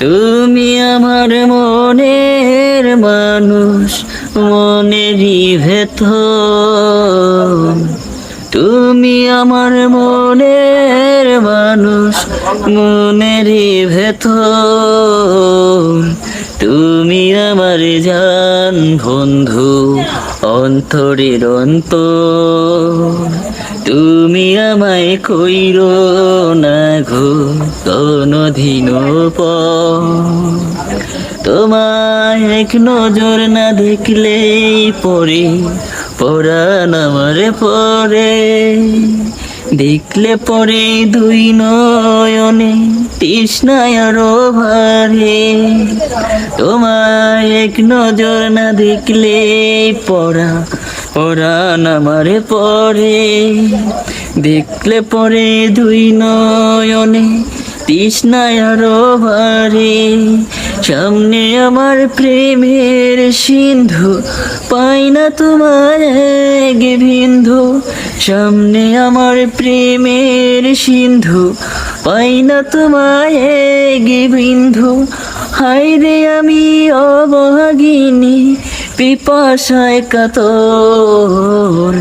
তুমি আমার মনের মানুষ মনেরই ভেতর। তুমি আমার মনের মানুষ মনেরই ভেতর। তুমি আমার জান বন্ধু, অন্তরের অন্তর। তুমি আমায় কইর না ঘো কোনদিন তোমায় এক নজর না দেখলেই পরে পরাণ আমার পরে। দেখলে পরে দুই নয়নে তৃষ্ণায় ভারে তোমায় এক নজর না দেখলে পড়া পড়া নামারে পরে দেখলে পরে দুই নয়নে তৃষ্ণায় আরও ভারে সামনে আমার প্রেমের সিন্ধু, পাই না তোমার এক বিন্ধু সামনে আমার প্রেমের সিন্ধু, পাই না তোমার এক বিন্ধু হাই রে আমি অবহাগিনী পিপাসায় কাতর।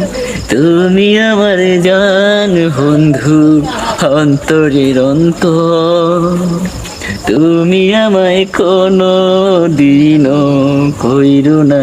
তুমি আমার জান বন্ধু অন্তরের অন্ত তুমি আমায় কোনো দিনও কইরো না।